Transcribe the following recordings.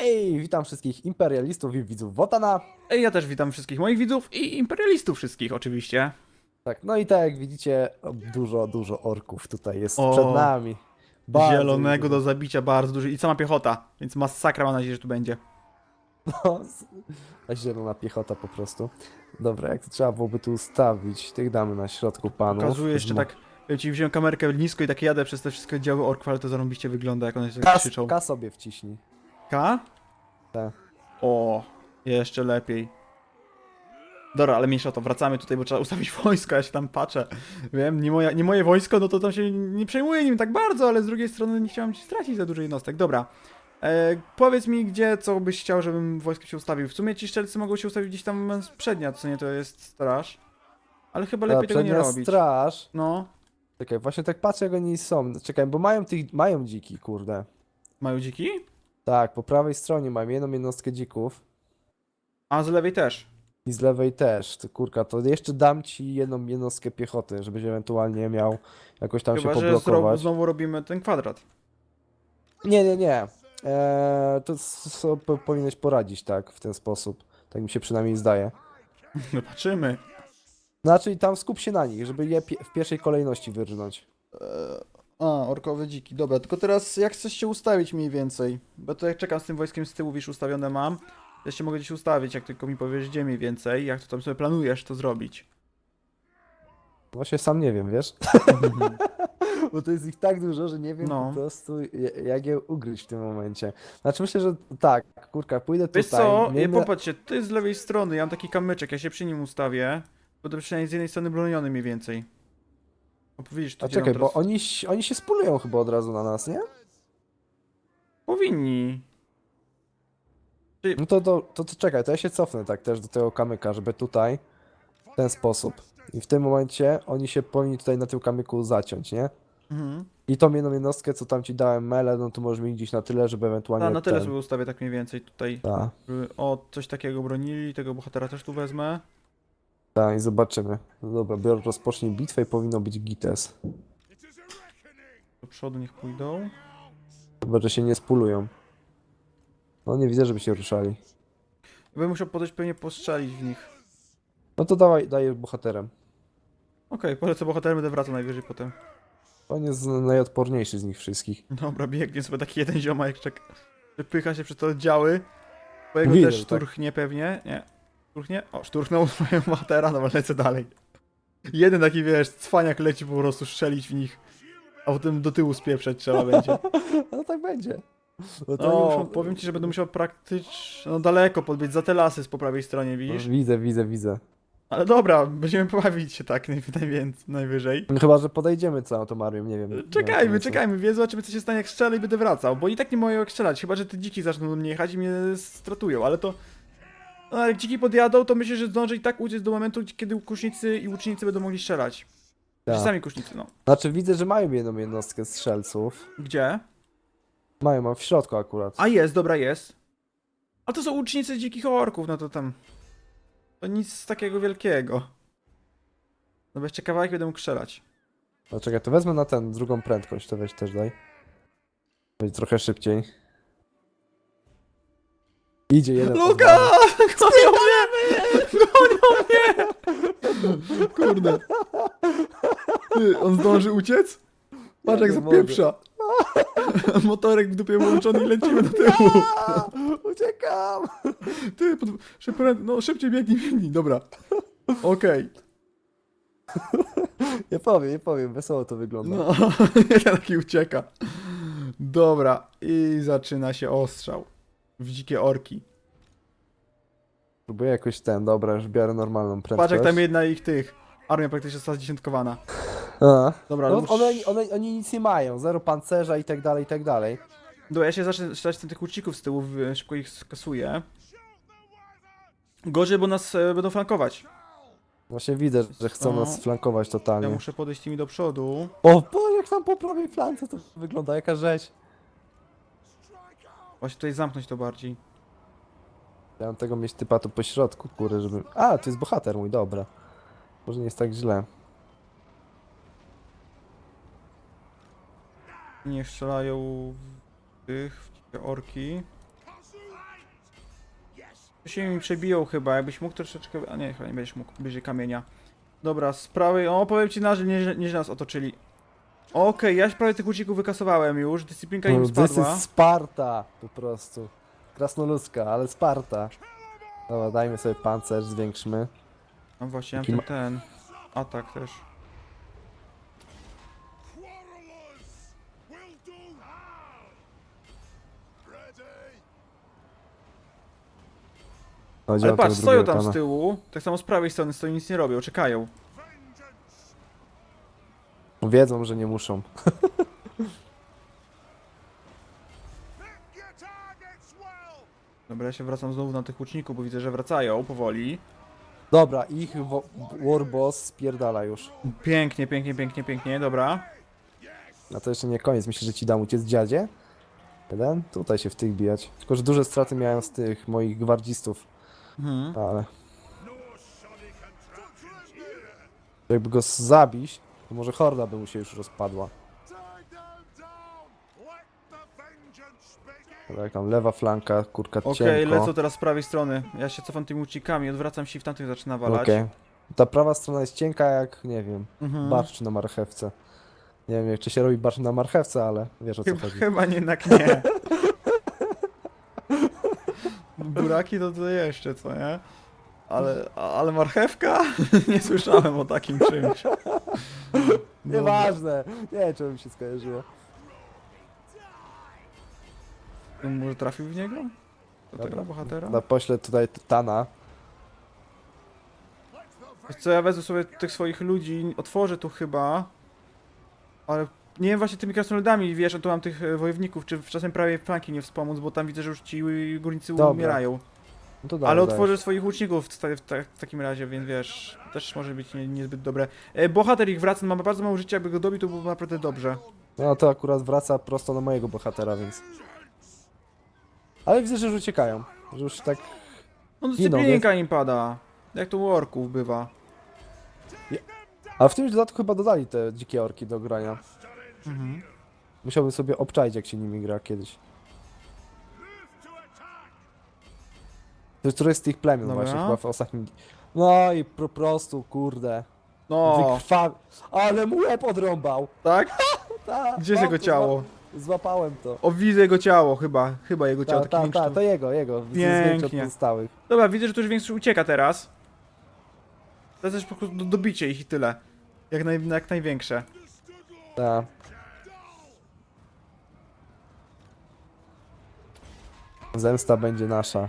Hej, witam wszystkich imperialistów i widzów Wotana. Ej, Ja też witam wszystkich moich widzów i imperialistów wszystkich oczywiście. Tak, no i tak jak widzicie, dużo, dużo orków tutaj jest O, przed nami. Bardzo Zielonego dużo. do zabicia bardzo duży i sama piechota, więc masakra mam nadzieję, że tu będzie. No, z- a zielona piechota po prostu. Dobra, jak to trzeba byłoby tu ustawić? Tych damy na środku panów. Pokazuję jeszcze Zmo- tak, ja ci wziąłem kamerkę nisko i tak jadę przez te wszystkie działy orków, ale to zarąbiście wygląda jak one się tak krzyczą. K sobie wciśnij. K? Tak. O, jeszcze lepiej. Dobra, ale mniejsza to, wracamy tutaj, bo trzeba ustawić wojsko, ja się tam patrzę. Wiem, nie, moja, nie moje wojsko, no to tam się nie przejmuję nim tak bardzo, ale z drugiej strony nie chciałem ci stracić za dużo jednostek. Dobra, e, powiedz mi, gdzie, co byś chciał, żebym wojsko się ustawił. W sumie ci szczelcy mogą się ustawić gdzieś tam przednia, co nie, to jest straż. Ale chyba lepiej tego nie robić. straż. No, Czekaj, właśnie tak patrzę jak oni są. Czekaj, bo mają tych, mają dziki, kurde. mają dziki? Tak, po prawej stronie mają jedną jednostkę dzików. A z lewej też. I z lewej też, ty kurka, to jeszcze dam ci jedną jednostkę piechoty, żebyś ewentualnie miał jakoś tam Chyba, się że zro- poblokować. znowu robimy ten kwadrat. Nie, nie, nie. Eee, to s- so, po, powinieneś poradzić tak, w ten sposób. Tak mi się przynajmniej zdaje. Zobaczymy. Znaczy tam skup się na nich, żeby je pie w pierwszej kolejności wyrżnąć. A, orkowe dziki, dobra, tylko teraz jak chcesz się ustawić mniej więcej? Bo to jak czekam z tym wojskiem z tyłu, wiesz, ustawione mam. Ja się mogę gdzieś ustawić, jak tylko mi powiesz gdzie mniej więcej, jak to tam sobie planujesz to zrobić. Właśnie sam nie wiem, wiesz? Bo to jest ich tak dużo, że nie wiem No. po prostu jak je ugryźć w tym momencie. Znaczy myślę, że tak, kurka, pójdę Wiesz tutaj. co, miejmy- Miejmy... popatrzcie, to jest z lewej strony, ja mam taki kamyczek, ja się przy nim ustawię. Będę przynajmniej z jednej strony broniony mniej więcej. O, widzisz, tu A gdzie czekaj, bo teraz- oni, ś- oni się spulują chyba od razu na nas, nie? Powinni. No to, to, to, to czekaj, to ja się cofnę tak też do tego kamyka, żeby tutaj w ten sposób. I w tym momencie oni się powinni tutaj na tym kamyku zaciąć, nie? Mhm. I tą jedną jednostkę, co tam ci dałem mele, no to możesz mieć gdzieś na tyle, żeby ewentualnie A, na tyle ten... sobie ustawię tak mniej więcej tutaj. Tak, żeby- O, coś takiego bronili, tego bohatera też tu wezmę. Tak, i zobaczymy. No dobra, biorę, rozpocznij bitwę i powinno być gites. Do przodu niech pójdą. Chyba, że się nie spulują. No nie widzę, żeby się ruszali. Bym musiał podejść pewnie postrzelić w nich. No to dawaj, dajesz bohaterem. Okej, polecę bohaterem, będę wracał najwyżej potem. On jest najodporniejszy z nich wszystkich. Dobra, biegnie sobie taki jeden ziomek, czek. Pycha się przez te oddziały. Bo jego Widzę, też tak. szturchnie pewnie. Nie. Szturchnie? O, szturchnął swoją bohatera, no lecę dalej. Jeden taki, wiesz, cwaniak leci po prostu strzelić w nich. A potem do tyłu spieprzeć trzeba będzie. No tak będzie. Bo to oni No, muszą- powiem ci, że będę musiał praktycznie, no daleko podbić, za te lasy z po prawej stronie, widzisz? Widzę, widzę, widzę. Ale dobra, będziemy bawić się tak naj, najwięcej, najwyżej. Chyba, że podejdziemy całą tą armią, nie wiem. nie wiem, Czekajmy, co. czekajmy, wie, zobaczymy co się stanie jak strzelę i będę wracał, bo i tak nie mają jak strzelać, chyba że te dziki zaczną do mnie jechać i mnie stratują, ale to... No, jak dziki podjadą, to myślę, że zdążę i tak uciec do momentu, kiedy kusznicy i łucznicy będą mogli strzelać. Tak. Sami kusznicy, no. Znaczy widzę, że mają jedną jednostkę strzelców. Gdzie? Mają, mam w środku akurat. A jest, dobra jest. A to są łucznicy dzikich orków, no to tam... To nic takiego wielkiego. No bo jeszcze kawałek będę mógł strzelać. No czekaj, to wezmę na ten, drugą prędkość, to weź też daj. Będzie trochę szybciej. Idzie jeden. Luka! Gonią mnie! Gonią mnie! Kurde. Ty, on zdąży uciec? Patrz jak zapieprza. Motorek w dupie włączony i lecimy do tyłu. A, Uciekam! Ty, pod... szybko, no szybciej biegnij, biegnij, dobra. Okej. Nie powiem, nie powiem, wesoło to wygląda. No, jeden taki ucieka. Dobra, i zaczyna się ostrzał. W dzikie orki. Próbuję jakoś ten, dobra, już biorę normalną prędkość. Patrz jak tam jedna ich tych. Armia praktycznie została zdziesiątkowana. A. Dobra, No, ale one, one, oni nic nie mają, zero pancerza i tak dalej, i tak dalej. Dobra, ja się zacznę strzelać tych łuczników z tyłu, w- szybko ich skasuję. Gorzej, bo nas e, będą flankować. Właśnie widzę, że chcą No. nas flankować Ja totalnie. muszę podejść tymi do przodu. O, bo jak tam po prawej flance to wygląda, jaka rzeź. Właśnie tutaj zamknąć to bardziej. Ja mam tego mieć typa tu po środku, kurde, żeby... A, to jest bohater mój, dobra. Może nie jest tak źle. Niech strzelają w tych, w dzikie orki. To się mi przebiją chyba, jakbyś mógł troszeczkę... A nie, chyba nie będziesz mógł, będzie kamienia. Dobra, z prawej... O, powiem ci, na, że nie, nie, nas otoczyli. Okej, ja prawie tych łuczników wykasowałem już, dyscyplinka im This spadła. is Sparta po prostu. Krasnoludzka, ale Sparta. Dobra, dajmy sobie pancerz, zwiększmy. No właśnie, Taki mam ma- ten, ten atak też. Quarrelers will do now. Ready. Chodzi Ale tego patrz, stoją drugiego tam z tyłu, tak samo z prawej strony stoją, nic nie robią, czekają. Wiedzą, że nie muszą. Dobra, ja się wracam znowu na tych łuczników, bo widzę, że wracają powoli. Dobra, ich wo- Warboss spierdala już. Pięknie, pięknie, pięknie, pięknie, dobra. A to jeszcze nie koniec, myślę, że ci dam uciec dziadzie. Jeden? Tutaj się w tych bijać. Tylko, że duże straty miałem z tych moich gwardzistów. Mhm. Ale jakby go zabić, to może horda by mu się już rozpadła. Dobra, jak tam lewa flanka, kurka Okej, cienko. lecą teraz z prawej strony. Ja się cofam tymi łucznikami, odwracam się i w tamtych zaczyna walać. Okej. Ta prawa strona jest cienka jak, nie wiem, Mhm. barszcz na marchewce. Nie wiem, jak czy się robi barszcz na marchewce, ale wiesz o co Chyba, chodzi. chyba nie, jednak nie. Buraki to, to jeszcze, co nie? Ale, ale marchewka? nie słyszałem o takim czymś. Dobra. Nieważne, nie wiem, czemu mi się skojarzyło. Może trafił w niego? Do tego bohatera? Na pośle tutaj Tana. Wiesz co, ja wezmę sobie tych swoich ludzi, otworzę tu chyba, ale nie wiem właśnie tymi krasnoludami, wiesz, a tu mam tych e, wojowników, czy czasem prawie flanki nie wspomóc, bo tam widzę, że już ci górnicy Dobra. umierają. No to dobra, ale dajesz. otworzę swoich łuczników w, ta- w, ta- w takim razie, więc wiesz, też może być nie, niezbyt dobre. E, bohater ich wraca, ma bardzo mało życia, jakby go dobił, to byłoby naprawdę dobrze. No to akurat wraca prosto na mojego bohatera, więc... Ale widzę, że już uciekają. Że już tak... No dyscyplinka im pada, jak to u orków bywa. A w tym dodatku chyba dodali te dzikie orki do grania. Mhm. Musiałbym sobie obczaić, jak się nimi gra kiedyś. To jest któreś z tych plemion Dobra. właśnie chyba w ostatnim... No i po prostu, kurde. No. Ale mu łeb odrąbał! tak? Ta, Gdzie jest mam jego ciało? zła- Złapałem to. O, widzę jego ciało chyba, chyba jego ciało, Ta, taki ta, to jego, jego. Większy od Pięknie. pozostałych. Dobra, widzę, że tu już większy ucieka teraz. To jest też po prostu do, dobicie ich i tyle. Jak, naj, jak największe. Ta. Zemsta będzie nasza.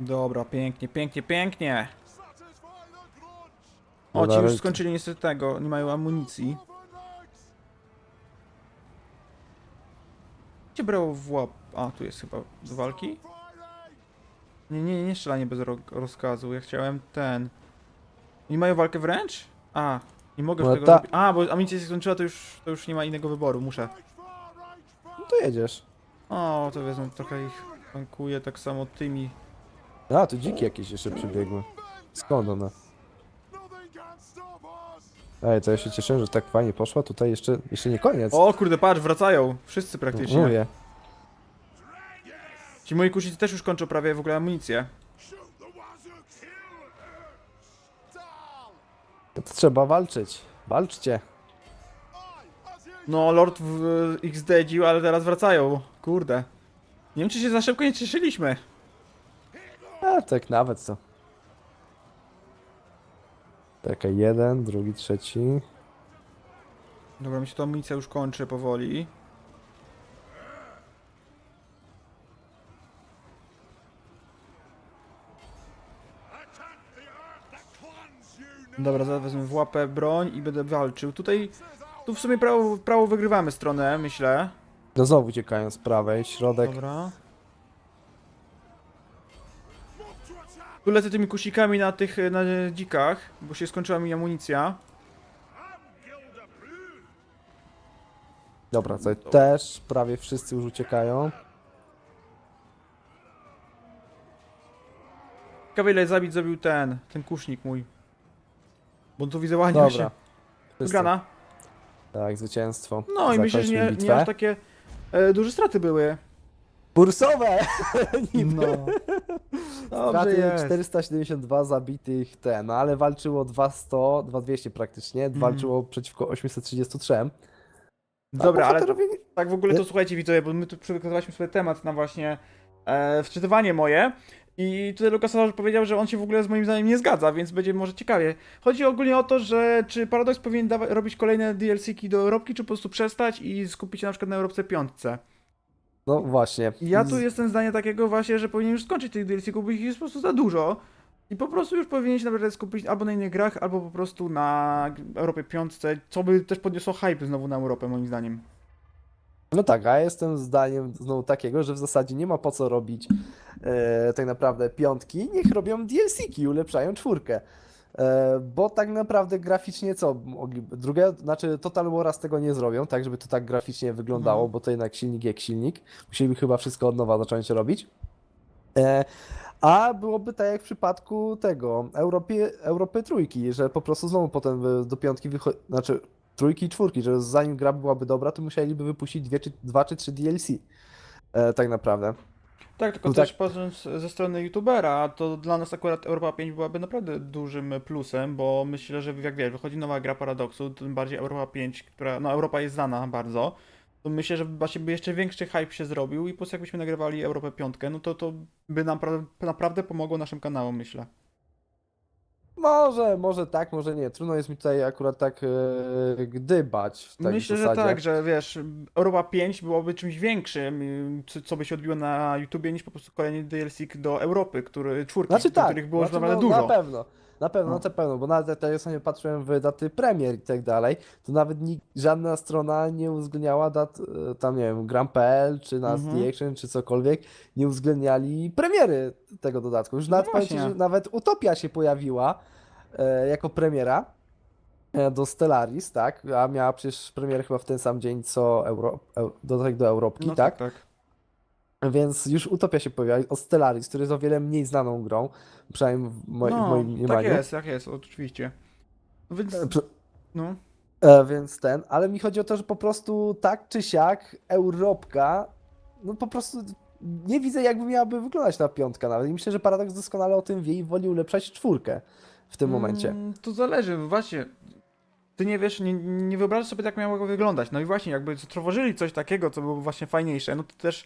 Dobra, pięknie, pięknie, pięknie. O, ci już skończyli niestety tego, nie mają amunicji. Gdzie brał w łap? A, tu jest chyba do walki? Nie, nie, nie strzelanie bez ro rozkazu, ja chciałem ten. Nie mają walkę wręcz? A, nie mogę No tego ta- zrobić. A, bo amunicja się skończyła, to już, to już nie ma innego wyboru, muszę. No to jedziesz. O, to wezmę trochę ich tankuję tak samo tymi. A, tu dziki jakieś jeszcze przybiegły. Skąd one? Ej, to ja się cieszę, że tak fajnie poszła. Tutaj jeszcze, jeszcze nie koniec. O kurde, patrz, wracają. Wszyscy praktycznie. Mówię. Ci moi kusznicy też już kończą prawie w ogóle amunicję. To trzeba walczyć. Walczcie. No, Lord w ich zdedził, ale teraz wracają. Kurde. Nie wiem, czy się za szybko nie cieszyliśmy. A, tak nawet to. Czekaj, jeden, drugi, trzeci. Dobra, mi się to amunicja już kończy powoli. Dobra, zaraz wezmę w łapę broń i będę walczył. Tutaj, tu w sumie prawo, prawo wygrywamy stronę, myślę. No znowu uciekają z prawej, środek. Dobra. Tu lecę tymi kusikami na tych, na dzikach, bo się skończyła mi amunicja. Dobra, tutaj też prawie wszyscy już uciekają. Ciekawe ile zabić zrobił ten, ten kusznik mój. Bo tu widzę ładnie się. Dobra. Grana. Tak, zwycięstwo. No i myślę, że nie, nie aż takie e, duże straty były. Bursowe! No. Dobrze Straty jest. 472 zabitych ten, no ale walczyło 200, 2200 praktycznie, Mhm. walczyło przeciwko 833. Dobra, ale bohaterowie- tak w ogóle to słuchajcie widzowie, bo my tu przygotowaliśmy sobie temat na właśnie e, wczytywanie moje i tutaj Lukas Solarz powiedział, że on się w ogóle z moim zdaniem nie zgadza, więc będzie może ciekawie. Chodzi ogólnie o to, że czy Paradox powinien dawa- robić kolejne DLC-ki do Europki, czy po prostu przestać i skupić się na przykład na Europce piątce. No właśnie. Ja tu jestem zdania takiego właśnie, że powinien już skończyć tych DLC-ków, bo ich jest po prostu za dużo. I po prostu już powinien się naprawdę skupić albo na innych grach, albo po prostu na Europie piątce, co by też podniosło hype znowu na Europę moim zdaniem. No tak, a ja jestem zdaniem znowu takiego, że w zasadzie nie ma po co robić e, tak naprawdę piątki, niech robią DLC-ki, ulepszają czwórkę. E, bo tak naprawdę graficznie co mogliby, drugie, znaczy Total War tego nie zrobią, tak żeby to tak graficznie wyglądało, Mhm. bo to jednak silnik jak silnik. Musieliby chyba wszystko od nowa zacząć robić. E, a byłoby tak jak w przypadku tego Europy, Europy trójki, że po prostu znowu potem do piątki wychodzi, znaczy trójki i czwórki, że zanim gra byłaby dobra, to musieliby wypuścić dwie, czy, dwa czy trzy DLC. E, tak naprawdę. Tak, tylko No też patrząc ze strony youtubera, to dla nas akurat Europa 5 byłaby naprawdę dużym plusem, bo myślę, że jak wiesz, wychodzi nowa gra Paradoxu, tym bardziej Europa 5, która, no Europa jest znana bardzo, to myślę, że właśnie by jeszcze większy hype się zrobił i po prostu jakbyśmy nagrywali Europę 5, no to to by nam pra- naprawdę pomogło naszym kanałom, myślę. Może, może tak, może nie. Trudno jest mi tutaj akurat tak e, gdybać. W myślę, że zasadzie. tak, że wiesz, Europa 5 byłoby czymś większym, y, co, co by się odbiło na YouTubie, niż po prostu kolejny DLC do Europy, który, czwórki, Znaczy tak, których było znaczy, naprawdę no, dużo. Na pewno. Na pewno, No. na pewno, bo nawet jak ja sobie patrzyłem w daty premier i tak dalej, to nawet ni- żadna strona nie uwzględniała dat, e, tam nie wiem, Gram.pl, czy na Mhm. The Action, czy cokolwiek, nie uwzględniali premiery tego dodatku. Już nawet No właśnie. że nawet Utopia się pojawiła jako premiera e, do Stellaris, tak? A miała przecież premierę chyba w ten sam dzień co Euro, eu, dodatek do Europki, No tak? tak, tak. Więc już Utopia się pojawiła od Stellaris, który jest o wiele mniej znaną grą, przynajmniej w, moj, w No, moim tak mniemaniu. jest, tak jest, oczywiście. Więc, E, no, E, więc ten, ale mi chodzi o to, że po prostu tak czy siak Europka, no po prostu nie widzę jakby miałaby wyglądać ta piątka nawet. I myślę, że Paradox doskonale o tym wie i woli ulepszać czwórkę w tym momencie. Mm, To zależy, właśnie. Ty nie wiesz, nie, nie wyobrażasz sobie, jak miało wyglądać. No i właśnie, jakby stworzyli coś takiego, co byłoby właśnie fajniejsze, no to też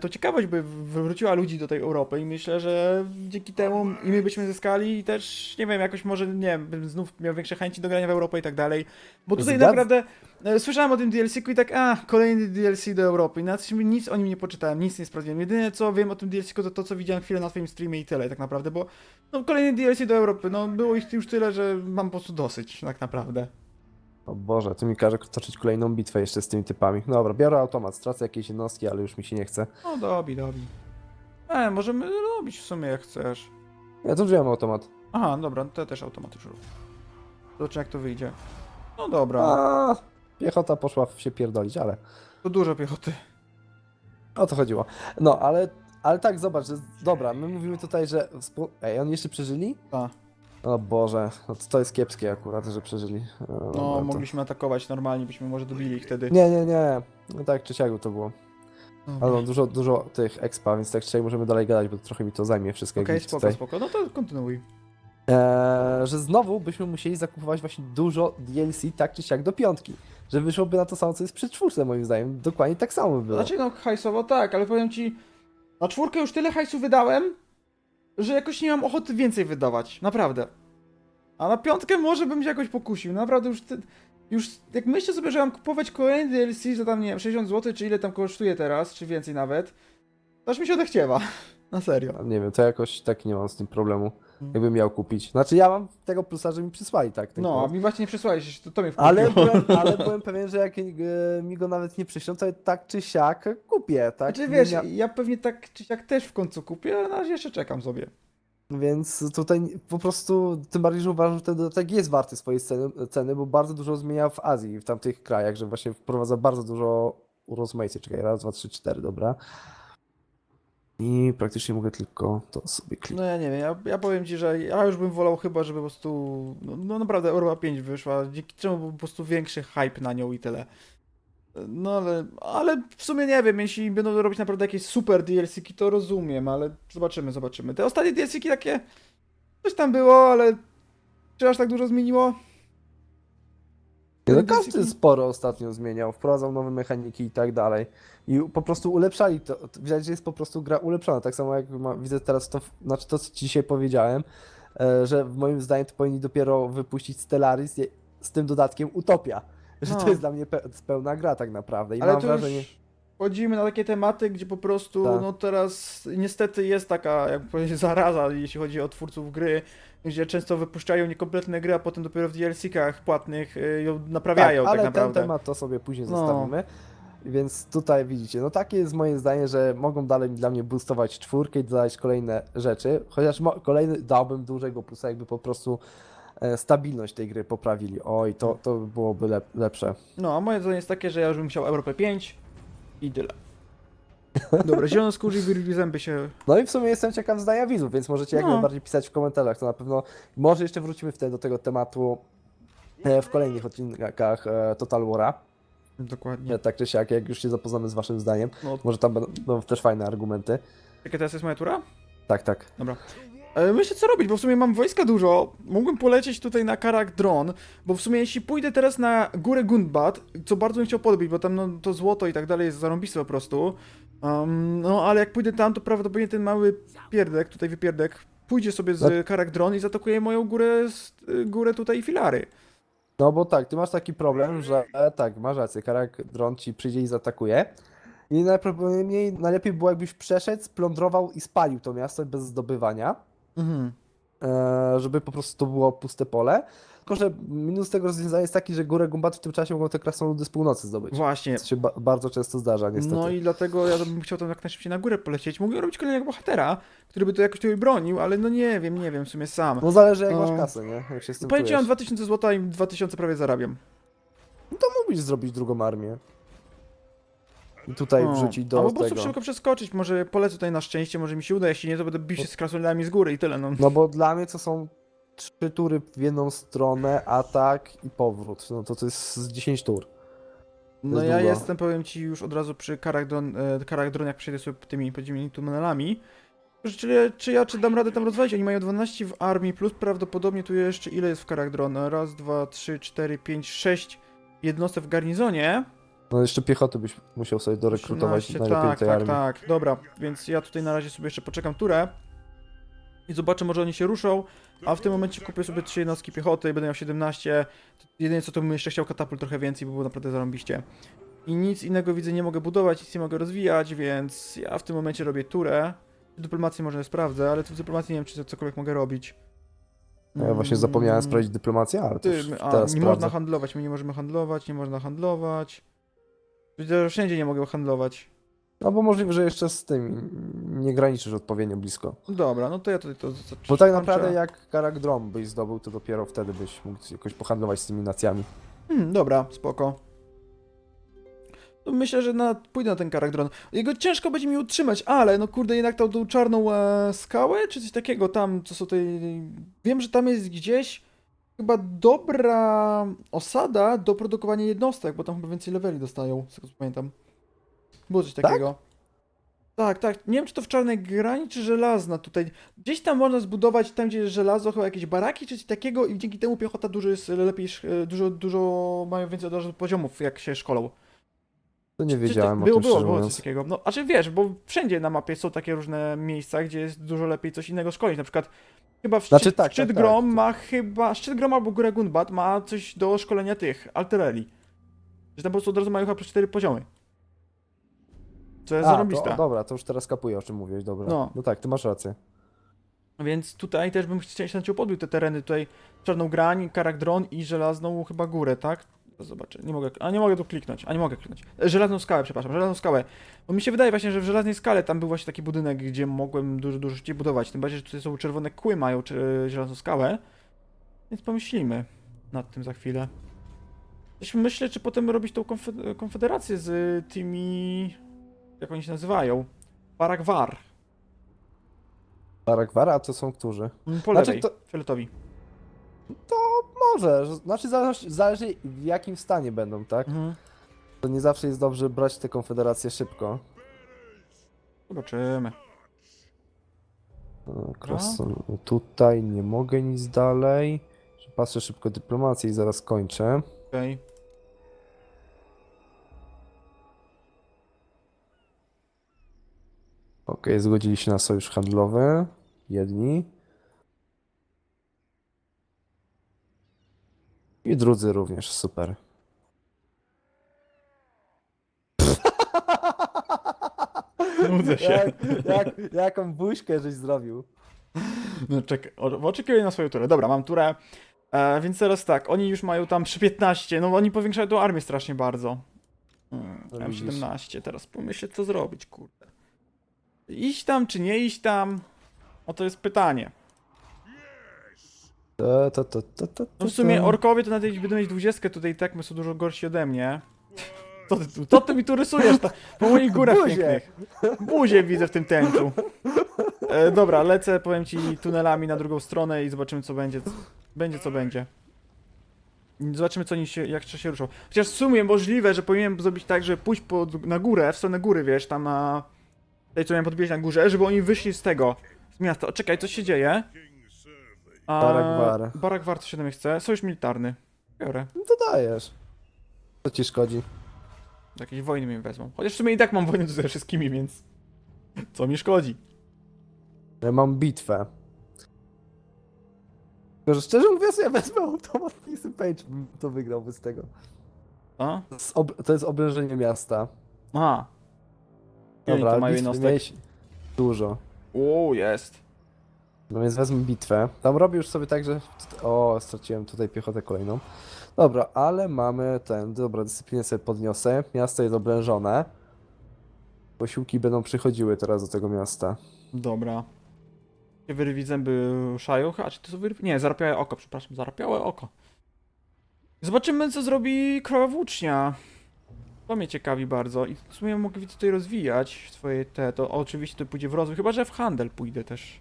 to ciekawość by wróciła ludzi do tej Europy i myślę, że dzięki temu i my byśmy zyskali i też, nie wiem, jakoś może, nie wiem, bym znów miał większe chęci do grania w Europę i tak dalej. Bo tutaj Zgad- naprawdę e, słyszałem o tym DLC-ku i tak, a, kolejny DLC do Europy. I nawet się- nic o nim nie poczytałem, nic nie sprawdziłem. Jedyne co wiem o tym DLC-ku to to, co widziałem chwilę na twoim streamie i tyle tak naprawdę, bo no kolejny DLC do Europy, no było ich już tyle, że mam po prostu dosyć, tak naprawdę. O Boże, ty mi każe toczyć kolejną bitwę jeszcze z tymi typami. No Dobra, biorę automat, stracę jakieś jednostki, ale już mi się nie chce. No dobi, dobi. E, możemy robić w sumie jak chcesz. Ja tu wziąłem automat. Aha, dobra, to ja też automaty rób. Zobaczę jak to wyjdzie. No dobra, A, piechota poszła się pierdolić, ale to dużo piechoty. o to chodziło. No, ale, ale tak, zobacz, że, dobra, my mówimy tutaj, że... Współ... Ej, oni jeszcze przeżyli? Tak. O Boże, no to, jest kiepskie akurat, że przeżyli. E, No, to- mogliśmy atakować normalnie, byśmy może dobili ich wtedy. Nie, nie, nie. No tak, czy siaku to było. Dobra. Ale mam dużo, dużo tych expa, więc tak czy siak możemy dalej gadać, bo trochę mi to zajmie wszystko. jak Okej, widzicie spoko, tutaj. spoko. No to kontynuuj. Eee, że znowu byśmy musieli zakupować właśnie dużo DLC, tak czy siak do piątki. Że wyszłoby na to samo, co jest przy czwórce, moim zdaniem. Dokładnie tak samo by było. Znaczy no hajsowo tak, ale powiem ci, na czwórkę już tyle hajsu wydałem, że jakoś nie mam ochoty więcej wydawać, naprawdę. A na piątkę może bym się jakoś pokusił, naprawdę już, ty, już jak myślę sobie, że mam kupować kolejny DLC za tam, nie wiem, 60 zł, czy ile tam kosztuje teraz, czy więcej nawet, to aż mi się odechciewa, na serio. Nie wiem, to jakoś tak nie mam z tym problemu. Jakbym miał kupić. Znaczy ja mam tego plusa, że mi przysłali, tak? No, a mi właśnie nie przysłałeś, to, to mnie wkurzyło. ale, byłem, ale byłem pewien, że jak e, mi go nawet nie przyślą, to tak czy siak kupię, tak? Znaczy wiesz, ja pewnie tak czy siak też w końcu kupię, ale na razie jeszcze czekam sobie. Więc tutaj po prostu, tym bardziej, że uważam, że ten dodatek jest warty swojej ceny, ceny, bo bardzo dużo zmienia w Azji, w tamtych krajach, że właśnie wprowadza bardzo dużo urozmaiceń. Czekaj, raz, dwa, trzy, cztery, dobra. I praktycznie mogę tylko to sobie No kliknąć. ja nie wiem, ja, ja powiem ci, że ja już bym wolał chyba, żeby po prostu, no, no naprawdę Europa 5 wyszła, dzięki czemu był po prostu większy hype na nią i tyle. No ale, ale w sumie nie wiem, jeśli będą robić naprawdę jakieś super DLC-ki, to rozumiem, ale zobaczymy, zobaczymy. Te ostatnie DLC-ki takie, coś tam było, ale czy aż tak dużo zmieniło? No, każdy sporo ostatnio zmieniał, wprowadzał nowe mechaniki i tak dalej. I po prostu ulepszali to. Widać, że jest po prostu gra ulepszona. Tak samo jak ma, widzę teraz to, znaczy to, co ci dzisiaj powiedziałem, e, że moim zdaniem to powinni dopiero wypuścić Stellaris z tym dodatkiem Utopia. Że No. to jest dla mnie pe pełna gra tak naprawdę. I Ale mam wrażenie. już wchodzimy na takie tematy, gdzie po prostu, Tak. no teraz niestety jest taka, jak powiedzieć, zaraza, jeśli chodzi o twórców gry, gdzie często wypuszczają niekompletne gry, a potem dopiero w DLC-kach płatnych y, ją naprawiają tak, ale naprawdę. ten temat to sobie później No. zostawimy. Więc tutaj widzicie, no takie jest moje zdanie, że mogą dalej dla mnie boostować czwórkę i dodać kolejne rzeczy, chociaż kolejny dałbym dużego plusa, jakby po prostu e, stabilność tej gry poprawili. Oj, to, to byłoby lep- lepsze. No, a moje zdanie jest takie, że ja już bym chciał Europę 5 i tyle. Dobra, zielonoskórzy i wyrwi zęby się... No i w sumie jestem ciekaw zdania widzów, więc możecie jak No. najbardziej pisać w komentarzach, to na pewno, może jeszcze wrócimy wtedy do tego tematu e, w kolejnych odcinkach e, Total War'a, Dokładnie. E, tak czy siak, jak już się zapoznamy z waszym zdaniem, No, może tam będą też fajne argumenty. jakie teraz jest moja tura? Tak, tak. Dobra. E, Myślę, co robić, bo w sumie mam wojska dużo. Mógłbym polecieć tutaj na Karak Dron, bo w sumie jeśli pójdę teraz na górę Gundbat, co bardzo bym chciał podbić, bo tam no, to złoto i tak dalej jest zarąbiste po prostu. Um, no, ale jak pójdę tam, to prawdopodobnie ten mały pierdek, tutaj wypierdek, pójdzie sobie z. Karak Dron i zaatakuje moją górę, z- y, górę tutaj filary. No bo tak, ty masz taki problem, że e, tak, masz rację, karak dron ci przyjdzie i zaatakuje. I najprawdopodobniej najlepiej było jakbyś przeszedł, splądrował i spalił to miasto bez zdobywania, Mhm. e, żeby po prostu to było puste pole. Tylko, że minus tego rozwiązania jest taki, że górę Gumbat w tym czasie mogą te krasnoludy z północy zdobyć. Właśnie. Co się ba bardzo często zdarza, niestety. No i dlatego ja bym chciał tam jak najszybciej na górę polecieć. Mógłbym robić kolejnego bohatera, który by to jakoś tutaj bronił, ale no nie wiem, nie wiem, w sumie sam. No zależy jak No. masz kasę, nie? Jak się z tym Powiem ci, mam czujesz. 2000 złota i 2000 prawie zarabiam. No to mógłbyś zrobić drugą armię. I tutaj O, wrzucić do Albo po prostu tego. szybko przeskoczyć, może polecę tutaj na szczęście, może mi się uda, jeśli nie, to będę bił się z krasolami z góry i tyle, no. No bo dla mnie to są trzy tury w jedną stronę, atak i powrót. No to to jest z 10 tur. No jest ja długo. jestem, powiem ci, już od razu przy Karakdron, e, Karakdron jak przejdę sobie tymi podziemnymi tunelami. Czy, czy ja, czy dam radę tam rozwalić? Oni mają 12 w armii, plus prawdopodobnie tu jeszcze ile jest w Karakdron? Raz, dwa, trzy, cztery, pięć, sześć jednostek w garnizonie. No jeszcze piechoty byś musiał sobie dorekrutować 18, najlepiej tak, tej tak, armii. tak. Dobra, więc ja tutaj na razie sobie jeszcze poczekam turę. I zobaczę, może oni się ruszą, a w tym momencie kupię sobie 3 jednostki piechoty i będę miał 17. Jedynie co to bym jeszcze chciał katapult trochę więcej, bo było naprawdę zarąbiście. I nic innego widzę, nie mogę budować, nic nie mogę rozwijać, więc ja w tym momencie robię turę. Dyplomację może nie sprawdzę, ale tu w dyplomacji nie wiem, czy cokolwiek mogę robić. No Ja właśnie zapomniałem sprawdzić dyplomację, ale Ty, my- a, nie sprawdzę. można handlować, my nie możemy handlować, nie można handlować. Widzę, że wszędzie nie mogę handlować. No bo możliwe, że jeszcze z tym nie graniczysz odpowiednio blisko. Dobra, no to ja tutaj to Bo tak naprawdę jak Karak Drom byś zdobył, to dopiero wtedy byś mógł jakoś pohandlować z tymi nacjami. Hmm, dobra, spoko. No myślę, że na, pójdę na ten karakdron. Jego ciężko będzie mi utrzymać, ale no kurde, jednak tą, tą czarną e, skałę, czy coś takiego tam, co są tej... Wiem, że tam jest gdzieś chyba dobra osada do produkowania jednostek, bo tam chyba więcej leveli dostają, z tego co pamiętam. Było coś Tak? takiego. Tak, tak. Nie wiem, czy to w czarnej grani, czy żelazna tutaj. Gdzieś tam można zbudować, tam gdzie jest żelazo, chyba jakieś baraki, czy coś takiego i dzięki temu piechota dużo jest lepiej, dużo, dużo mają więcej od razu poziomów, jak się szkolą. To nie Czy- czy wiedziałem to, o było, tym, było, było coś takiego. No, a czy wiesz, bo wszędzie na mapie są takie różne miejsca, gdzie jest dużo lepiej coś innego szkolić. Na przykład chyba w Znaczy szczyt, tak, szczyt tak, Grom tak. ma chyba, szczyt Grom albo Góra Gunbat ma coś do szkolenia tych, artylerii. Że tam po prostu od razu mają chyba cztery poziomy. Co jest A, zarąbiste. to, dobra, to już teraz kapuję, o czym mówiłeś, dobra. No. No. tak, ty masz rację. Więc tutaj też bym chciał podbił te tereny tutaj Czarną Grań, Karakdron i Żelazną chyba Górę, tak? Zobaczę, nie mogę, a nie mogę tu kliknąć, a nie mogę kliknąć. E, Żelazną Skałę, przepraszam, Żelazną Skałę. Bo mi się wydaje właśnie, że w Żelaznej Skale tam był właśnie taki budynek, gdzie mogłem dużo, dużo szybciej budować. Tym bardziej, że tutaj są czerwone kły mają czy, Żelazną Skałę. Więc pomyślimy nad tym za chwilę. Też myślę, czy potem robić tą konfe- konfederację z tymi... Jak oni się nazywają? Parakwar. Barakwara, a to są którzy? Po Znaczy lewej, to- fioletowi. Może, że- znaczy zależy, zależy w jakim stanie będą, tak? Mhm. To nie zawsze jest dobrze brać te konfederacje szybko. Zobaczymy. E, Cross- Tutaj nie mogę nic dalej. Patrzę szybko dyplomację i zaraz kończę. Okej. Okej, zgodzili się na sojusz handlowy. Jedni. I drudzy również, super. Nudzę się. Jak, jak, jaką buźkę żeś zrobił. No czekaj, o- oczekuję na swoją turę. Dobra, mam turę. E, więc teraz tak, oni już mają tam przy 15, no oni powiększają tą armię strasznie bardzo. No mam widzisz. 17, teraz pomyślę co zrobić, kurde. Iść tam czy nie iść tam? O to jest pytanie. To, to, to, to, to, No w to, sumie to. orkowie to na tej będą mieć 20 tutaj tak my są dużo gorsi ode mnie. Co ty, tu- co ty mi tu rysujesz? Ta, po moich górach Buzie. pięknych. Buzie widzę w tym tęczu. E, dobra, lecę, powiem ci, tunelami na drugą stronę i zobaczymy co będzie. Będzie co będzie. Zobaczymy co oni się, jak się ruszą. Chociaż w sumie możliwe, że powinienem zrobić tak, że pójść pod, na górę, w stronę góry, wiesz, tam na... Tej co miałem podbić na górze, żeby oni wyszli z tego, z miasta. O, czekaj, coś się dzieje. A, Barakwar. Mnie chce? Sojusz militarny. Biorę. No to dajesz. Co ci szkodzi? Do jakiejś wojny mnie wezmą. Chociaż w sumie i tak mam wojnę ze wszystkimi, więc... Co mi szkodzi? Ja mam bitwę. Tylko, że szczerze mówiąc, ja wezmę automat Page, bym to wygrałby z tego. A? To jest, ob- to jest oblężenie miasta. Ile Dobra, to ale miałeś dużo. O, jest. No więc wezmę bitwę. Tam robię już sobie tak, że... O, straciłem tutaj piechotę kolejną. Dobra, ale mamy ten... Dobra, dyscyplinę sobie podniosę. Miasto jest oblężone. Posiłki będą przychodziły teraz do tego miasta. Dobra. Wyrwi zęby szają? A czy to są wyrwi? Nie, zarapiałe oko, przepraszam, zarapiałe oko. Zobaczymy, co zrobi krowa włócznia. To mnie ciekawi bardzo. I w sumie mogę tutaj rozwijać swoje te. To oczywiście to pójdzie w rozwój, chyba że w handel pójdę też.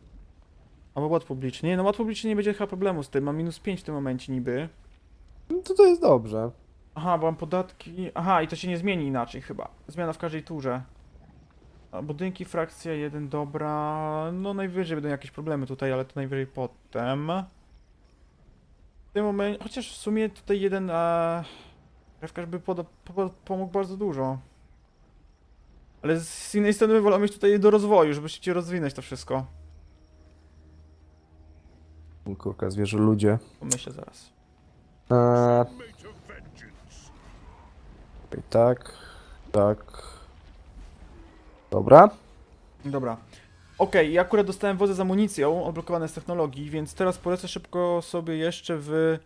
Albo ład publiczny. Nie, no ład publiczny nie będzie chyba problemu z tym. Mam minus 5 w tym momencie niby. No to to jest dobrze. Aha, bo mam podatki. Aha, i to się nie zmieni inaczej chyba. Zmiana w każdej turze. A budynki, frakcja 1, dobra. No najwyżej będą jakieś problemy tutaj, ale to najwyżej potem. W tym momencie, chociaż w sumie tutaj jeden e, by poda, po, pomógł bardzo dużo. Ale z innej strony wolał mieć tutaj do rozwoju, żeby się rozwinąć to wszystko. Kurka, zwierzę ludzie. Pomyślę zaraz. Eee, tak, tak. Dobra. Dobra. Okej, ja akurat dostałem wozy z amunicją, odblokowane z technologii, więc teraz polecę szybko sobie jeszcze w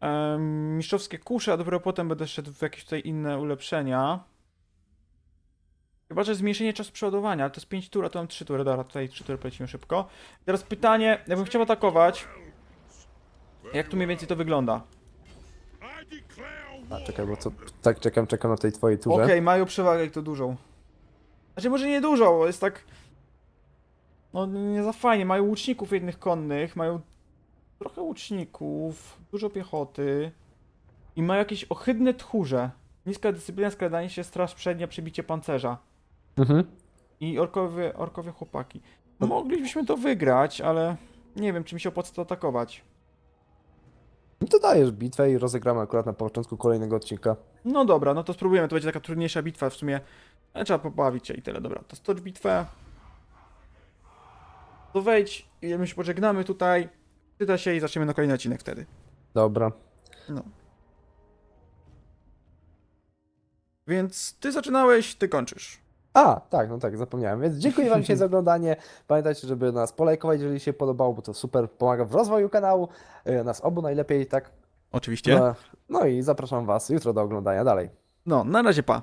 em, mistrzowskie kusze, a dopiero potem będę szedł w jakieś tutaj inne ulepszenia. Chyba, że zmniejszenie czasu przeładowania, ale to jest 5 tur, a tu mam 3 tury, dobra, tutaj 3 tury polecimy szybko. Teraz pytanie, jakbym chciał atakować, jak tu mniej więcej to wygląda? A, czekaj, bo to tak czekam, czekam na tej twojej turze. Okej, mają przewagę i to dużą. Znaczy może nie dużo, bo jest tak... No nie za fajnie, mają łuczników jednych konnych, mają trochę łuczników, dużo piechoty i mają jakieś ohydne tchórze. Niska dyscyplina, skradanie się, straż przednia, przebicie pancerza. Mhm. I orkowie, orkowie chłopaki. Moglibyśmy to wygrać, ale nie wiem, czy mi się opłaca to atakować. No to dajesz bitwę i rozegramy akurat na początku kolejnego odcinka. No dobra, no to spróbujemy. To będzie taka trudniejsza bitwa w sumie. Ale trzeba pobawić się i tyle. Dobra, to stocz bitwę. To wejdź i my się pożegnamy tutaj. Czyta się i zaczniemy na kolejny odcinek wtedy. Dobra. No. Więc ty zaczynałeś, ty kończysz. A, tak, no tak, zapomniałem. Więc dziękuję Wam dzisiaj za oglądanie. Pamiętajcie, żeby nas polajkować, jeżeli się podobało, bo to super pomaga w rozwoju kanału. e, Nas obu najlepiej, tak? Oczywiście. No, no i zapraszam Was jutro do oglądania dalej. No, na razie pa.